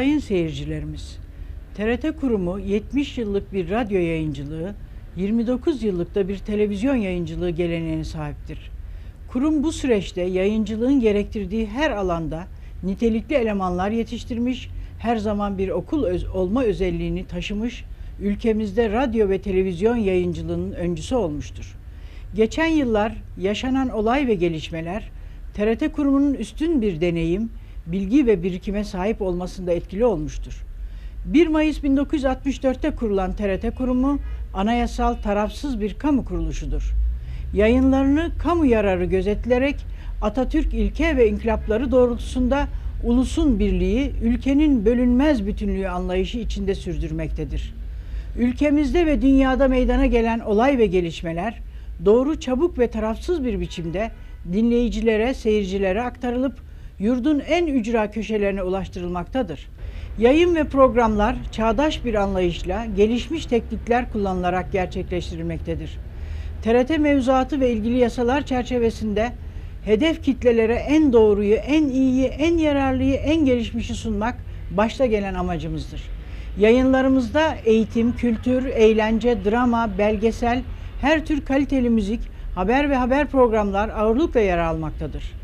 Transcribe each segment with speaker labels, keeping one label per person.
Speaker 1: Sayın seyircilerimiz, TRT Kurumu 70 yıllık bir radyo yayıncılığı, 29 yıllık da bir televizyon yayıncılığı geleneğine sahiptir. Kurum bu süreçte yayıncılığın gerektirdiği her alanda nitelikli elemanlar yetiştirmiş, her zaman bir okul öz- olma özelliğini taşımış, ülkemizde radyo ve televizyon yayıncılığının öncüsü olmuştur. Geçen yıllar yaşanan olay ve gelişmeler TRT kurumunun üstün bir deneyim, bilgi ve birikime sahip olmasında etkili olmuştur. 1 Mayıs 1964'te kurulan TRT kurumu anayasal tarafsız bir kamu kuruluşudur. Yayınlarını kamu yararı gözetilerek Atatürk ilke ve inkılapları doğrultusunda ulusun birliği, ülkenin bölünmez bütünlüğü anlayışı içinde sürdürmektedir. Ülkemizde ve dünyada meydana gelen olay ve gelişmeler doğru, çabuk ve tarafsız bir biçimde dinleyicilere, seyircilere aktarılıp yurdun en ücra köşelerine ulaştırılmaktadır. Yayın ve programlar çağdaş bir anlayışla gelişmiş teknikler kullanılarak gerçekleştirilmektedir. TRT mevzuatı ve ilgili yasalar çerçevesinde hedef kitlelere en doğruyu, en iyiyi, en yararlıyı, en gelişmişi sunmak başta gelen amacımızdır. Yayınlarımızda eğitim, kültür, eğlence, drama, belgesel, her tür kaliteli müzik, haber ve haber programlar ağırlıkla yer almaktadır.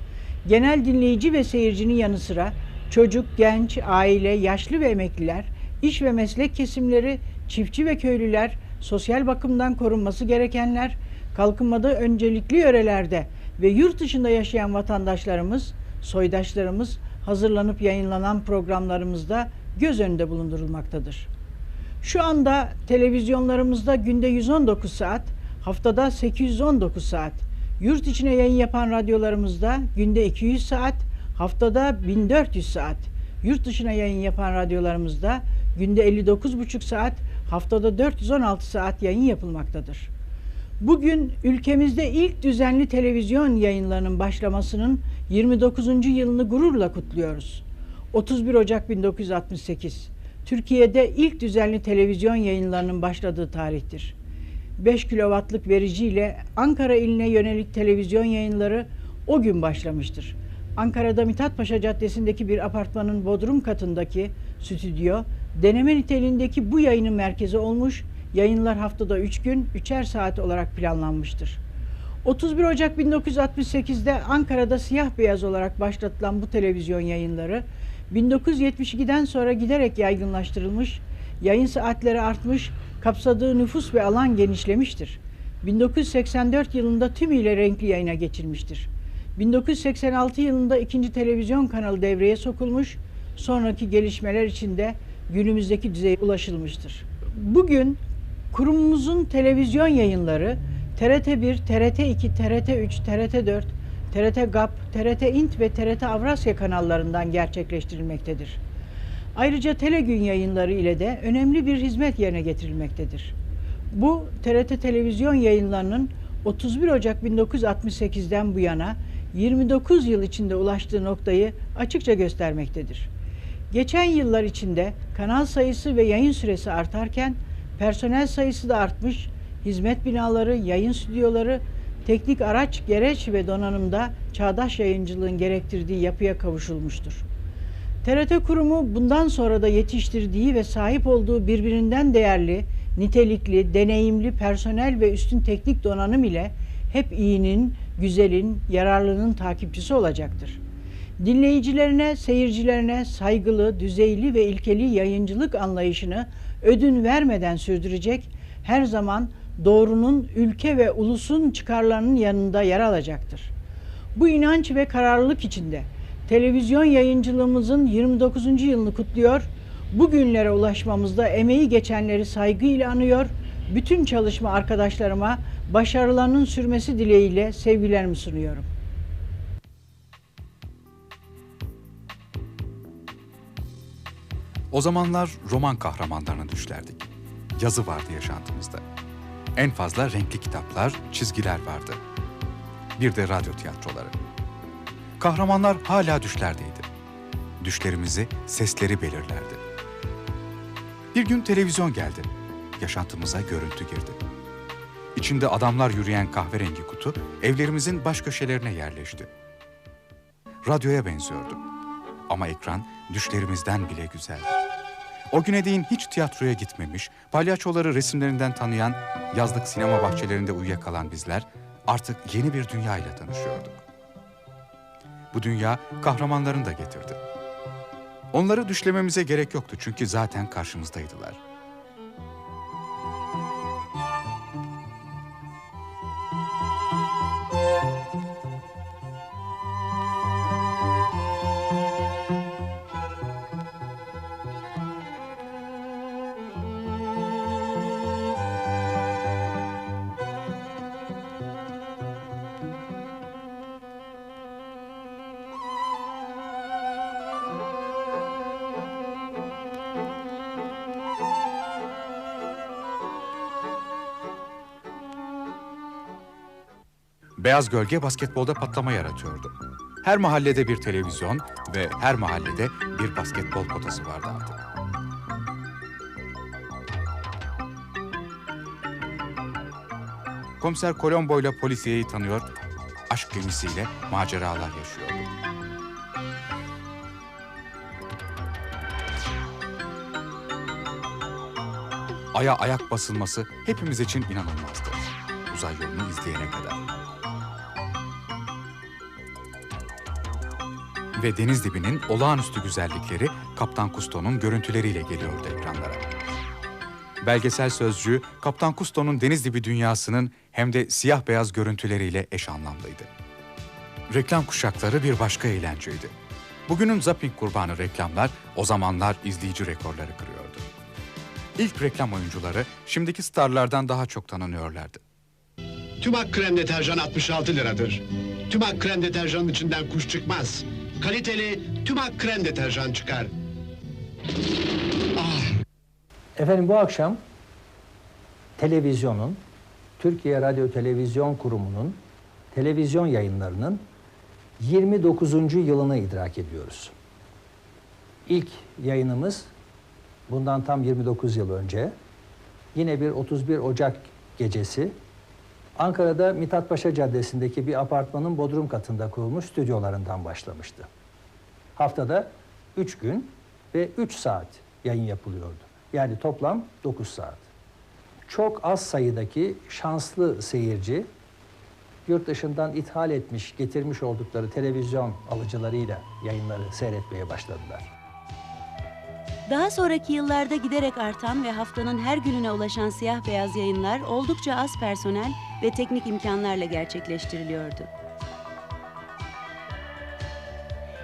Speaker 1: Genel dinleyici ve seyircinin yanı sıra çocuk, genç, aile, yaşlı ve emekliler, iş ve meslek kesimleri, çiftçi ve köylüler, sosyal bakımdan korunması gerekenler, kalkınmada öncelikli yörelerde ve yurt dışında yaşayan vatandaşlarımız, soydaşlarımız hazırlanıp yayınlanan programlarımızda göz önünde bulundurulmaktadır. Şu anda televizyonlarımızda günde 119 saat, haftada 819 saat, yurt içine yayın yapan radyolarımızda günde 200 saat, haftada 1400 saat, yurt dışına yayın yapan radyolarımızda günde 59,5 saat, haftada 416 saat yayın yapılmaktadır. Bugün ülkemizde ilk düzenli televizyon yayınlarının başlamasının 29. yılını gururla kutluyoruz. 31 Ocak 1968 Türkiye'de ilk düzenli televizyon yayınlarının başladığı tarihtir. 5 kilowattlık vericiyle Ankara iline yönelik televizyon yayınları o gün başlamıştır. Ankara'da Mithat Paşa Caddesi'ndeki bir apartmanın bodrum katındaki stüdyo, deneme niteliğindeki bu yayının merkezi olmuş, yayınlar haftada 3 gün, 3'er saat olarak planlanmıştır. 31 Ocak 1968'de Ankara'da siyah beyaz olarak başlatılan bu televizyon yayınları 1972'den sonra giderek yaygınlaştırılmış, yayın saatleri artmış, kapsadığı nüfus ve alan genişlemiştir. 1984 yılında tümüyle renkli yayına geçilmiştir. 1986 yılında ikinci televizyon kanalı devreye sokulmuş, sonraki gelişmeler içinde günümüzdeki düzeye ulaşılmıştır. Bugün kurumumuzun televizyon yayınları TRT1, TRT2, TRT3, TRT4, TRT GAP, TRT İNT ve TRT Avrasya kanallarından gerçekleştirilmektedir. Ayrıca Telegün yayınları ile de önemli bir hizmet yerine getirilmektedir. Bu TRT televizyon yayınlarının 31 Ocak 1968'den bu yana 29 yıl içinde ulaştığı noktayı açıkça göstermektedir. Geçen yıllar içinde kanal sayısı ve yayın süresi artarken personel sayısı da artmış, hizmet binaları, yayın stüdyoları, teknik araç, gereç ve donanımda çağdaş yayıncılığın gerektirdiği yapıya kavuşulmuştur. TRT kurumu bundan sonra da yetiştirdiği ve sahip olduğu birbirinden değerli, nitelikli, deneyimli personel ve üstün teknik donanım ile hep iyinin, güzelin, yararlının takipçisi olacaktır. Dinleyicilerine, seyircilerine saygılı, düzeyli ve ilkeli yayıncılık anlayışını ödün vermeden sürdürecek, her zaman doğrunun ülke ve ulusun çıkarlarının yanında yer alacaktır. Bu inanç ve kararlılık içinde televizyon yayıncılığımızın 29. yılını kutluyor, bugünlere ulaşmamızda emeği geçenleri saygıyla anıyor, bütün çalışma arkadaşlarıma başarılarının sürmesi dileğiyle sevgilerimi sunuyorum.
Speaker 2: O zamanlar roman kahramanlarına düşlerdik. Yazı vardı yaşantımızda. En fazla renkli kitaplar, çizgiler vardı. Bir de radyo tiyatroları. Kahramanlar hala düşlerdeydi. Düşlerimizi sesleri belirlerdi. Bir gün televizyon geldi. Yaşantımıza görüntü girdi. İçinde adamlar yürüyen kahverengi kutu evlerimizin baş köşelerine yerleşti. Radyoya benziyordu. Ama ekran düşlerimizden bile güzeldir. O güne değin hiç tiyatroya gitmemiş, palyaçoları resimlerinden tanıyan, yazlık sinema bahçelerinde uyuyakalan bizler artık yeni bir dünyayla tanışıyorduk. Bu dünya kahramanlarını da getirdi. Onları düşlememize gerek yoktu çünkü zaten karşımızdaydılar. Beyaz gölge basketbolda patlama yaratıyordu. Her mahallede bir televizyon ve her mahallede bir basketbol potası vardı artık. Komiser Colombo ile polisiyeyi tanıyor, aşk gemisiyle maceralar yaşıyordu. Aya ayak basılması hepimiz için inanılmazdı. Uzay yolunu izleyene kadar. Ve deniz dibinin olağanüstü güzellikleri Kaptan Kusto'nun görüntüleriyle geliyordu ekranlara. Belgesel sözcüğü Kaptan Kusto'nun deniz dibi dünyasının hem de siyah beyaz görüntüleriyle eş anlamlıydı. Reklam kuşakları bir başka eğlenceydi. Bugünün zapping kurbanı reklamlar o zamanlar izleyici rekorları kırıyordu. İlk reklam oyuncuları şimdiki starlardan daha çok tanınıyorlardı.
Speaker 3: Tümak krem deterjan 66 liradır. Tümak krem deterjanın içinden kuş çıkmaz. Kaliteli Tümak krem deterjan çıkar.
Speaker 4: Efendim bu akşam televizyonun, Türkiye Radyo Televizyon Kurumu'nun televizyon yayınlarının 29. yılını idrak ediyoruz. İlk yayınımız bundan tam 29 yıl önce yine bir 31 Ocak gecesi Ankara'da Mithat Paşa Caddesi'ndeki bir apartmanın bodrum katında kurulmuş stüdyolarından başlamıştı. Haftada 3 gün ve 3 saat yayın yapılıyordu. Yani toplam 9 saat. Çok az sayıdaki şanslı seyirci yurt dışından ithal etmiş, getirmiş oldukları televizyon alıcılarıyla yayınları seyretmeye başladılar.
Speaker 5: Daha sonraki yıllarda giderek artan ve haftanın her gününe ulaşan siyah beyaz yayınlar oldukça az personel ve teknik imkanlarla gerçekleştiriliyordu.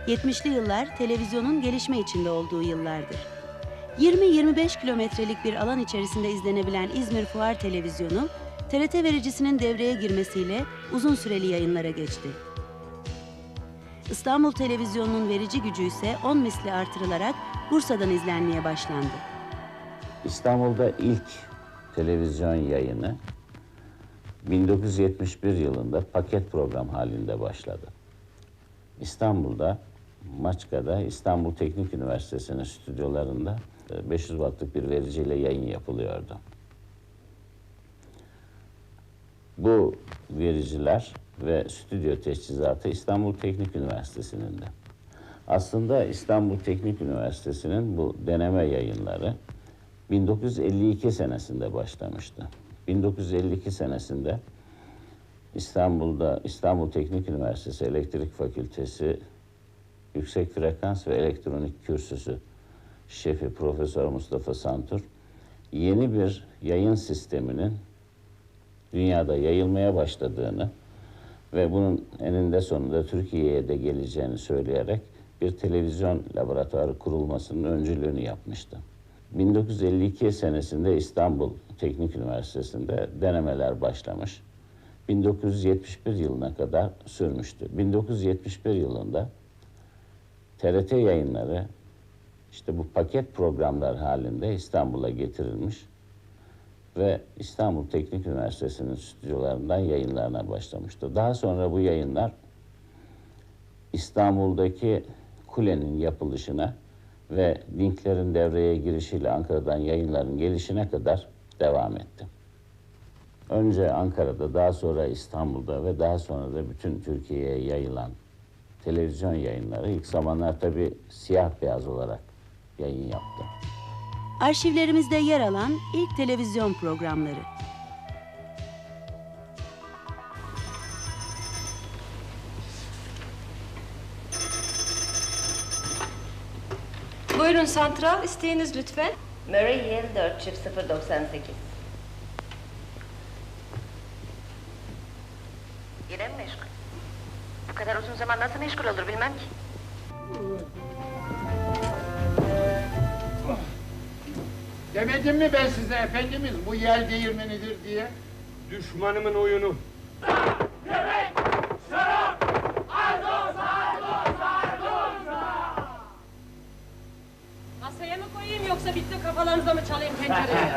Speaker 5: 70'li yıllar televizyonun gelişme içinde olduğu yıllardır. 20-25 kilometrelik bir alan içerisinde izlenebilen İzmir Fuar Televizyonu, TRT vericisinin devreye girmesiyle uzun süreli yayınlara geçti. İstanbul Televizyonu'nun verici gücü ise 10 misli artırılarak Bursa'dan izlenmeye başlandı.
Speaker 6: İstanbul'da ilk televizyon yayını 1971 yılında paket program halinde başladı. İstanbul'da, Maçka'da İstanbul Teknik Üniversitesi'nin stüdyolarında e, 500 wattlık bir vericiyle yayın yapılıyordu. Bu vericiler ve stüdyo teçhizatı İstanbul Teknik Üniversitesi'nin de. Aslında İstanbul Teknik Üniversitesi'nin bu deneme yayınları 1952 senesinde başlamıştı. 1952 senesinde İstanbul'da İstanbul Teknik Üniversitesi Elektrik Fakültesi Yüksek Frekans ve Elektronik Kürsüsü şefi Profesör Mustafa Santur yeni bir yayın sisteminin dünyada yayılmaya başladığını ve bunun eninde sonunda Türkiye'ye de geleceğini söyleyerek bir televizyon laboratuvarı kurulmasının öncülüğünü yapmıştı. 1952 senesinde İstanbul Teknik Üniversitesi'nde denemeler başlamış. 1971 yılına kadar sürmüştü. 1971 yılında TRT yayınları işte bu paket programlar halinde İstanbul'a getirilmiş ve İstanbul Teknik Üniversitesi'nin stüdyolarından yayınlarına başlamıştı. Daha sonra bu yayınlar İstanbul'daki kulenin yapılışına ve linklerin devreye girişiyle Ankara'dan yayınların gelişine kadar devam etti. Önce Ankara'da, daha sonra İstanbul'da ve daha sonra da bütün Türkiye'ye yayılan televizyon yayınları. İlk zamanlar tabii siyah beyaz olarak yayın yaptı.
Speaker 5: Arşivlerimizde yer alan ilk televizyon programları.
Speaker 7: Buyurun santral, isteğiniz lütfen.
Speaker 8: Murray Hill 4 çift 098. Yine mi meşgul? Bu kadar uzun zaman nasıl meşgul olur bilmem ki.
Speaker 9: Demedim mi ben size efendimiz bu yel değirmenidir diye? Düşmanımın oyunu.
Speaker 7: Yoksa bitti kafalarınıza mı çalayım tencereyi?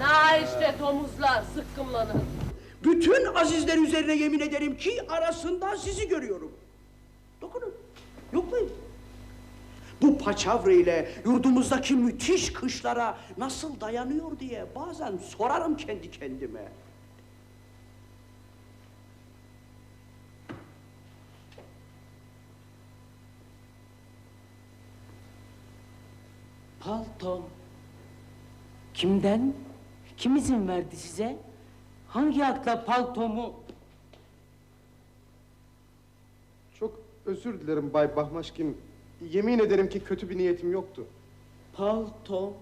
Speaker 7: Na işte domuzlar zıkkımlanın.
Speaker 10: Bütün azizler üzerine yemin ederim ki arasından sizi görüyorum. Dokunun, yoklayın. Bu paçavra ile yurdumuzdaki müthiş kışlara nasıl dayanıyor diye bazen sorarım kendi kendime.
Speaker 11: Paltom. Kimden? Kim izin verdi size? Hangi hakla paltomu?
Speaker 12: Çok özür dilerim Bay Bahmaşkim. Yemin ederim ki kötü bir niyetim yoktu.
Speaker 11: Paltom.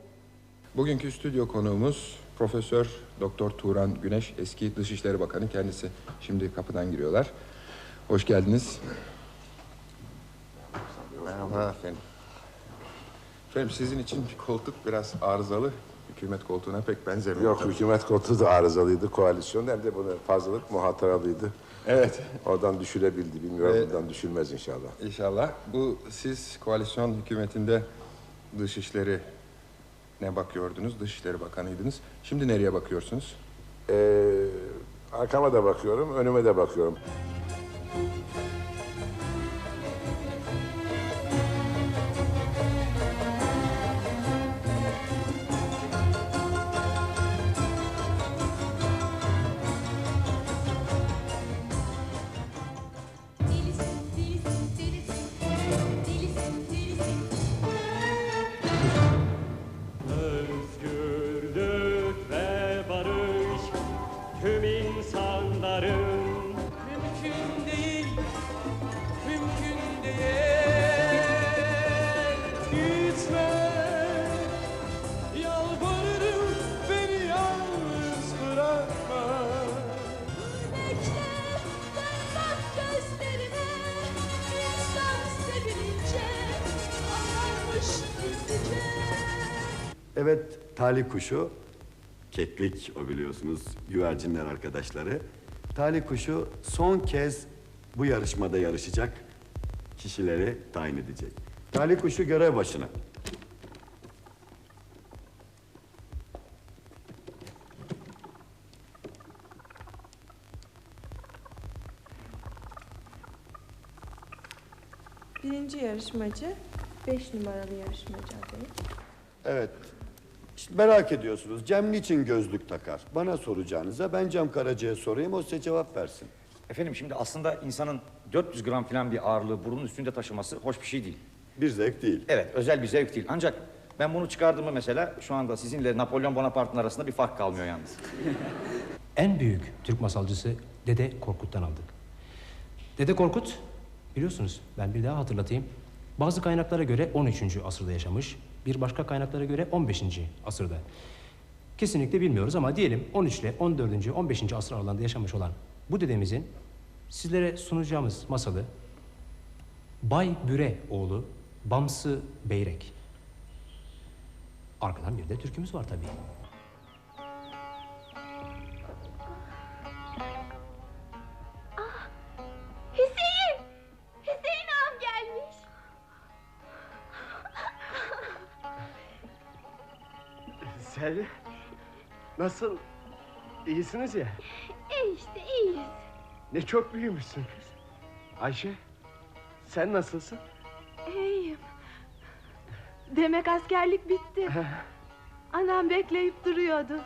Speaker 13: Bugünkü stüdyo konuğumuz Profesör Doktor Turan Güneş, eski Dışişleri Bakanı kendisi. Şimdi kapıdan giriyorlar. Hoş geldiniz. Merhaba efendim. Efendim sizin için bir koltuk biraz arızalı. Hükümet koltuğuna pek benzemiyor.
Speaker 14: Yok hükümet koltuğu da arızalıydı koalisyon hem de bunu fazlalık muhataralıydı.
Speaker 13: Evet.
Speaker 14: Oradan düşülebildi. Bilmiyorum
Speaker 13: Evet.
Speaker 14: buradan düşülmez inşallah.
Speaker 13: İnşallah. Bu siz koalisyon hükümetinde Dışişleri ne bakıyordunuz? Dışişleri Bakanıydınız. Şimdi nereye bakıyorsunuz?
Speaker 14: Ee, arkama da bakıyorum, önüme de bakıyorum.
Speaker 15: Evet, talih kuşu, keklik o biliyorsunuz, güvercinler arkadaşları. Talih kuşu son kez bu yarışmada yarışacak kişileri tayin edecek. Talih kuşu görev başına.
Speaker 16: Birinci yarışmacı, beş numaralı yarışmacı adayı.
Speaker 15: Evet, işte merak ediyorsunuz, Cem niçin gözlük takar? Bana soracağınıza ben Cem Karaca'ya sorayım, o size cevap versin.
Speaker 17: Efendim şimdi aslında insanın 400 gram falan bir ağırlığı burunun üstünde taşıması hoş bir şey değil.
Speaker 15: Bir zevk değil.
Speaker 17: Evet özel bir zevk değil. Ancak ben bunu çıkardığımı mesela şu anda sizinle Napolyon Bonaparte'ın arasında bir fark kalmıyor yalnız.
Speaker 18: En büyük Türk masalcısı Dede Korkut'tan aldık. Dede Korkut biliyorsunuz ben bir daha hatırlatayım. Bazı kaynaklara göre 13. asırda yaşamış, bir başka kaynaklara göre 15. asırda. Kesinlikle bilmiyoruz ama diyelim 13 ile 14. 15. asır aralığında yaşamış olan bu dedemizin sizlere sunacağımız masalı Bay Büre oğlu Bamsı Beyrek. Arkadan bir de türkümüz var tabii.
Speaker 12: Nasıl? İyisiniz ya.
Speaker 16: E işte iyiyiz.
Speaker 12: Ne çok büyümüşsün kız. Ayşe, sen nasılsın?
Speaker 16: İyiyim. Demek askerlik bitti. Anam bekleyip duruyordu.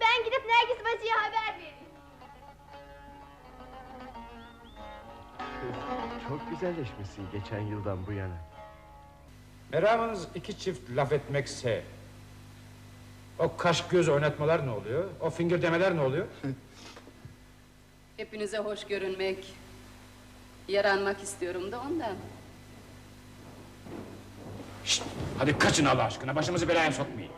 Speaker 19: Ben gidip Nergis bacıya haber vereyim.
Speaker 20: Çok güzelleşmişsin geçen yıldan bu yana.
Speaker 9: Meramınız iki çift laf etmekse... ...o kaş göz oynatmalar ne oluyor? O fingir demeler ne oluyor?
Speaker 21: Hepinize hoş görünmek, yaranmak istiyorum da ondan.
Speaker 9: Şşt, hadi kaçın Allah aşkına, başımızı belaya sokmayın.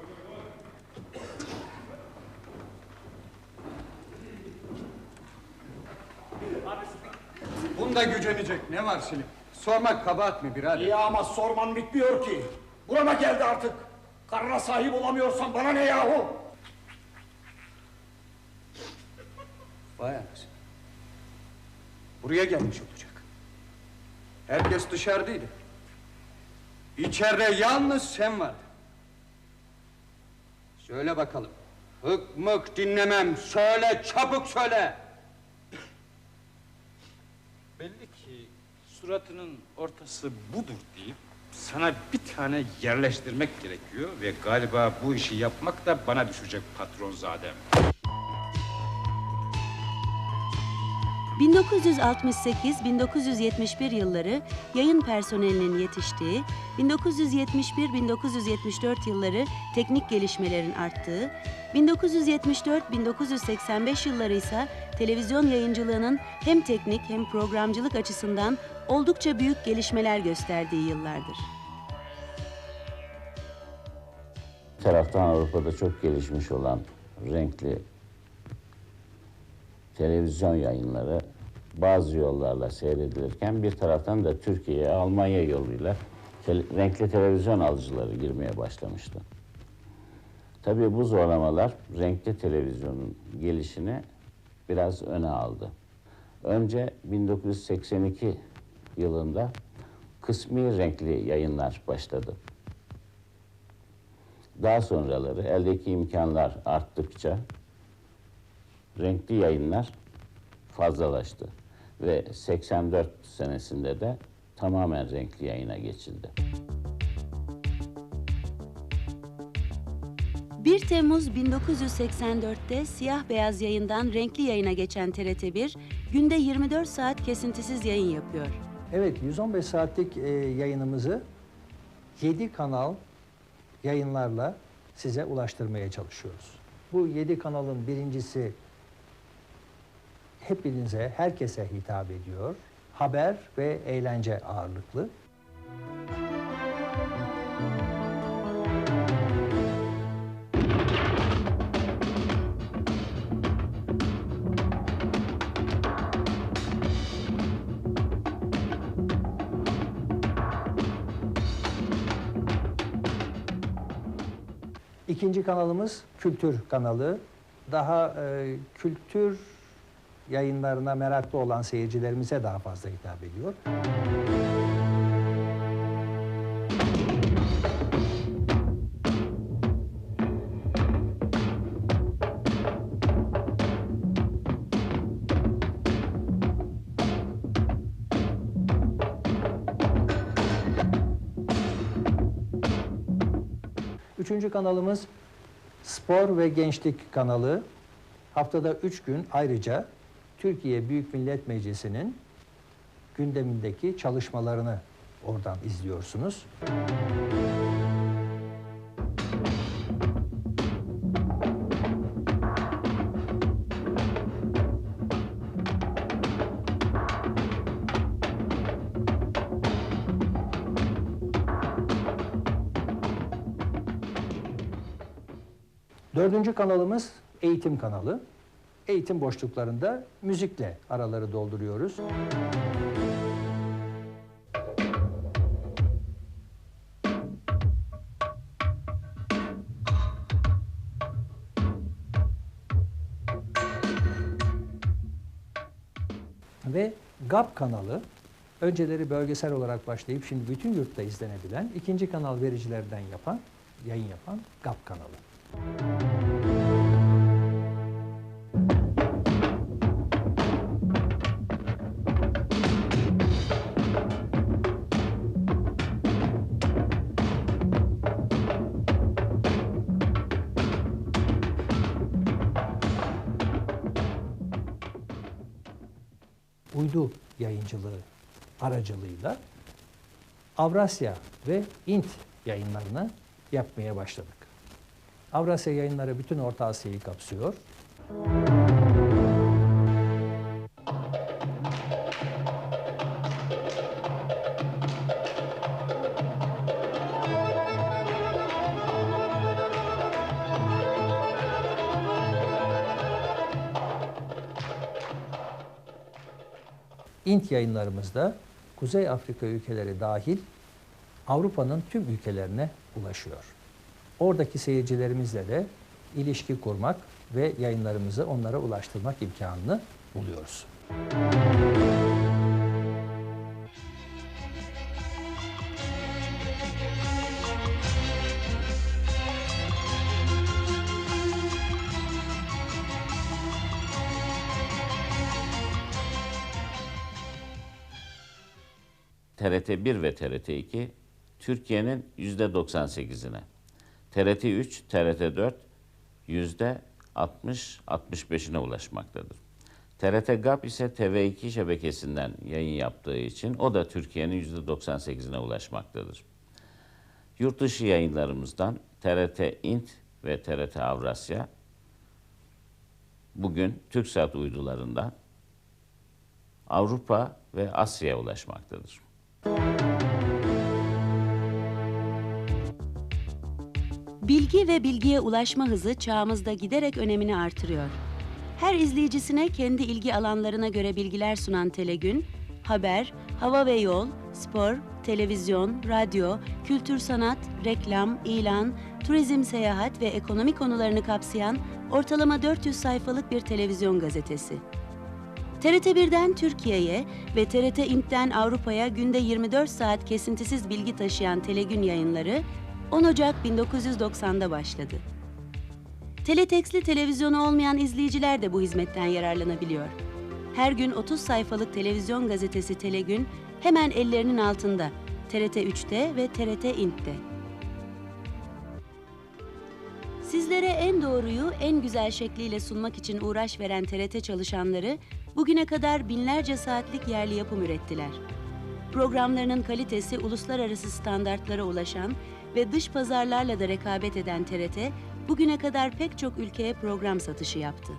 Speaker 22: Bunda gücenecek ne var Selim? Sormak kabahat mi birader?
Speaker 23: İyi ama sorman bitmiyor ki. Burama geldi artık. Karına sahip olamıyorsan bana ne yahu?
Speaker 22: Vay anasını. Buraya gelmiş olacak. Herkes dışarıdaydı. İçeride yalnız sen vardın. Söyle bakalım. Hık mık dinlemem. Söyle çabuk söyle.
Speaker 9: Belli ki suratının ortası budur deyip sana bir tane yerleştirmek gerekiyor ve galiba bu işi yapmak da bana düşecek patron zadem.
Speaker 5: 1968-1971 yılları yayın personelinin yetiştiği, 1971-1974 yılları teknik gelişmelerin arttığı, 1974-1985 yılları ise televizyon yayıncılığının hem teknik hem programcılık açısından oldukça büyük gelişmeler gösterdiği yıllardır.
Speaker 6: Bir taraftan Avrupa'da çok gelişmiş olan renkli televizyon yayınları bazı yollarla seyredilirken bir taraftan da Türkiye'ye Almanya yoluyla renkli televizyon alıcıları girmeye başlamıştı. Tabii bu zorlamalar renkli televizyonun gelişini biraz öne aldı. Önce 1982 yılında kısmi renkli yayınlar başladı. Daha sonraları eldeki imkanlar arttıkça renkli yayınlar fazlalaştı ve 84 senesinde de tamamen renkli yayına geçildi.
Speaker 5: 1 Temmuz 1984'te siyah beyaz yayından renkli yayına geçen TRT1, günde 24 saat kesintisiz yayın yapıyor.
Speaker 4: Evet, 115 saatlik e, yayınımızı 7 kanal yayınlarla size ulaştırmaya çalışıyoruz. Bu 7 kanalın birincisi hepinize, herkese hitap ediyor. Haber ve eğlence ağırlıklı. İkinci kanalımız Kültür kanalı. Daha e, kültür yayınlarına meraklı olan seyircilerimize daha fazla hitap ediyor. Üçüncü kanalımız Spor ve Gençlik kanalı. Haftada üç gün ayrıca Türkiye Büyük Millet Meclisi'nin gündemindeki çalışmalarını oradan izliyorsunuz. Dördüncü kanalımız eğitim kanalı. Eğitim boşluklarında müzikle araları dolduruyoruz. Ve GAP kanalı önceleri bölgesel olarak başlayıp şimdi bütün yurtta izlenebilen ikinci kanal vericilerden yapan, yayın yapan GAP kanalı. Uydu yayıncılığı aracılığıyla Avrasya ve İnt yayınlarını yapmaya başladık. Avrasya yayınları bütün Orta Asya'yı kapsıyor. İnt yayınlarımızda Kuzey Afrika ülkeleri dahil Avrupa'nın tüm ülkelerine ulaşıyor. Oradaki seyircilerimizle de ilişki kurmak ve yayınlarımızı onlara ulaştırmak imkanını buluyoruz.
Speaker 6: TRT 1 ve TRT 2 Türkiye'nin yüzde 98'ine. TRT 3, TRT 4 yüzde 60-65'ine ulaşmaktadır. TRT GAP ise TV2 şebekesinden yayın yaptığı için o da Türkiye'nin yüzde 98'ine ulaşmaktadır. Yurt dışı yayınlarımızdan TRT İNT ve TRT Avrasya bugün TürkSat uydularından Avrupa ve Asya'ya ulaşmaktadır.
Speaker 5: Bilgi ve bilgiye ulaşma hızı çağımızda giderek önemini artırıyor. Her izleyicisine kendi ilgi alanlarına göre bilgiler sunan Telegün, haber, hava ve yol, spor, televizyon, radyo, kültür sanat, reklam, ilan, turizm, seyahat ve ekonomi konularını kapsayan ortalama 400 sayfalık bir televizyon gazetesi. TRT 1'den Türkiye'ye ve TRT İNT'ten Avrupa'ya günde 24 saat kesintisiz bilgi taşıyan Telegün yayınları 10 Ocak 1990'da başladı. Teleteksli televizyonu olmayan izleyiciler de bu hizmetten yararlanabiliyor. Her gün 30 sayfalık televizyon gazetesi Telegün hemen ellerinin altında TRT 3'te ve TRT İNT'te. Sizlere en doğruyu en güzel şekliyle sunmak için uğraş veren TRT çalışanları bugüne kadar binlerce saatlik yerli yapım ürettiler. Programlarının kalitesi uluslararası standartlara ulaşan ve dış pazarlarla da rekabet eden TRT, bugüne kadar pek çok ülkeye program satışı yaptı.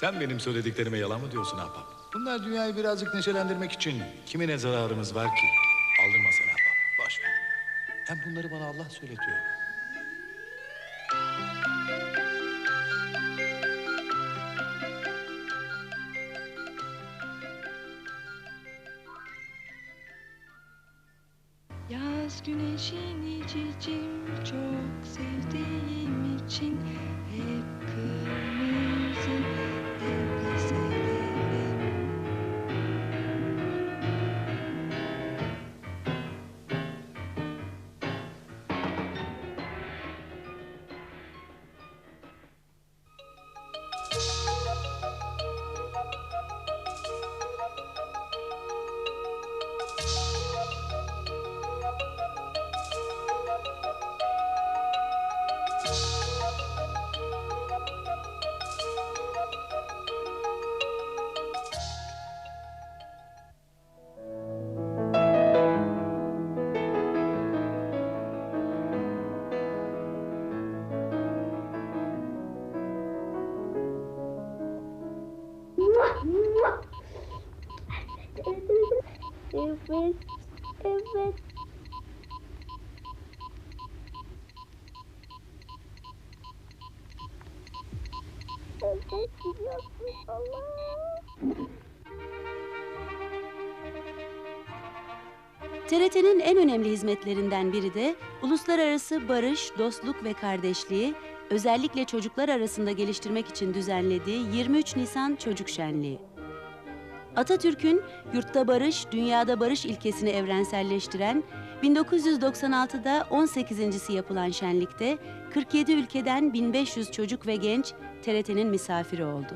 Speaker 24: Sen benim söylediklerime yalan mı diyorsun ahbap? Bunlar dünyayı birazcık neşelendirmek için. Kime ne zararımız var ki? Aldırma sen ahbap. Boş ver. Hem bunları bana Allah söyletiyor.
Speaker 19: Evet, evet. Evet, biliyorsun Allah.
Speaker 5: TRT'nin en önemli hizmetlerinden biri de uluslararası barış, dostluk ve kardeşliği, özellikle çocuklar arasında geliştirmek için düzenlediği 23 Nisan Çocuk Şenliği. Atatürk'ün yurtta barış, dünyada barış ilkesini evrenselleştiren 1996'da 18.si yapılan şenlikte 47 ülkeden 1500 çocuk ve genç TRT'nin misafiri oldu.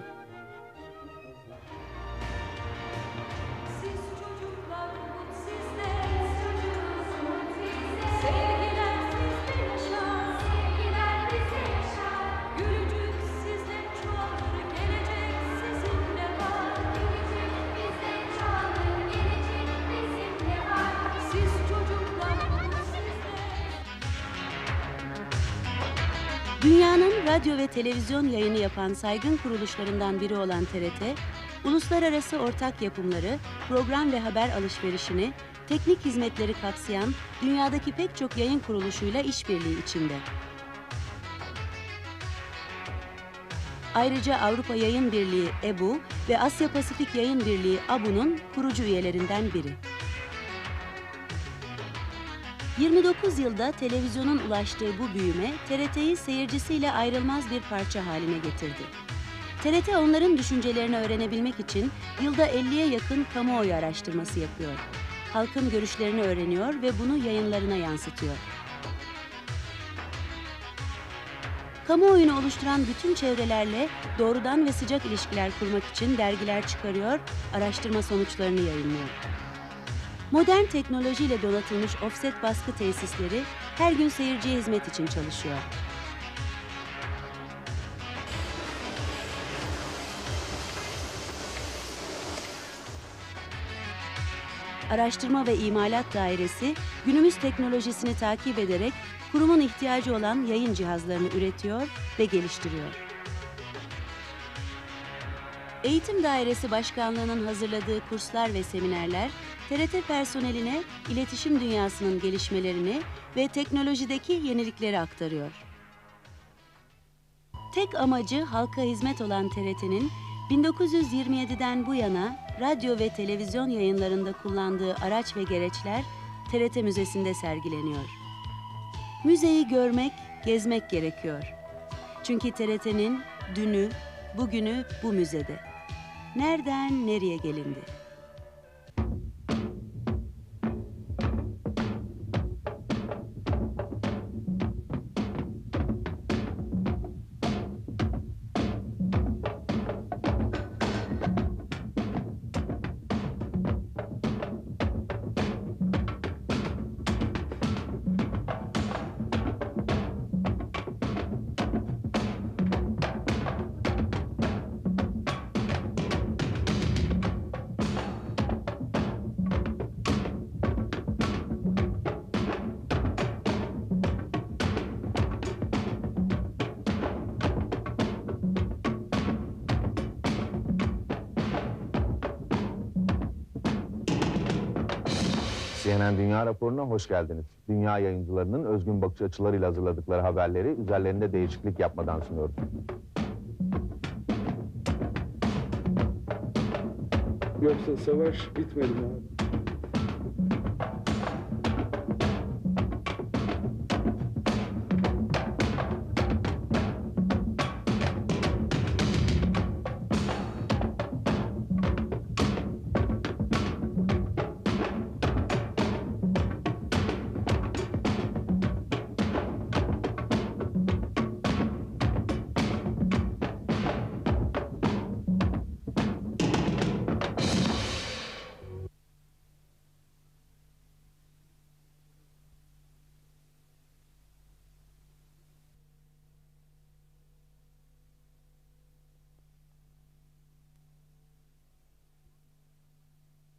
Speaker 5: Dünyanın radyo ve televizyon yayını yapan saygın kuruluşlarından biri olan TRT, uluslararası ortak yapımları, program ve haber alışverişini, teknik hizmetleri kapsayan dünyadaki pek çok yayın kuruluşuyla işbirliği içinde. Ayrıca Avrupa Yayın Birliği EBU ve Asya Pasifik Yayın Birliği ABU'nun kurucu üyelerinden biri. 29 yılda televizyonun ulaştığı bu büyüme TRT'yi seyircisiyle ayrılmaz bir parça haline getirdi. TRT onların düşüncelerini öğrenebilmek için yılda 50'ye yakın kamuoyu araştırması yapıyor. Halkın görüşlerini öğreniyor ve bunu yayınlarına yansıtıyor. Kamuoyunu oluşturan bütün çevrelerle doğrudan ve sıcak ilişkiler kurmak için dergiler çıkarıyor, araştırma sonuçlarını yayınlıyor. Modern teknolojiyle donatılmış offset baskı tesisleri her gün seyirciye hizmet için çalışıyor. Araştırma ve İmalat Dairesi günümüz teknolojisini takip ederek kurumun ihtiyacı olan yayın cihazlarını üretiyor ve geliştiriyor. Eğitim Dairesi Başkanlığı'nın hazırladığı kurslar ve seminerler, TRT personeline iletişim dünyasının gelişmelerini ve teknolojideki yenilikleri aktarıyor. Tek amacı halka hizmet olan TRT'nin 1927'den bu yana radyo ve televizyon yayınlarında kullandığı araç ve gereçler TRT Müzesi'nde sergileniyor. Müzeyi görmek, gezmek gerekiyor. Çünkü TRT'nin dünü, bugünü bu müzede. Nereden nereye gelindi?
Speaker 25: Hoş geldiniz. Dünya yayıncılarının özgün bakış açılarıyla hazırladıkları haberleri üzerlerinde değişiklik yapmadan sunuyoruz.
Speaker 12: Yoksa savaş bitmedi mi abi?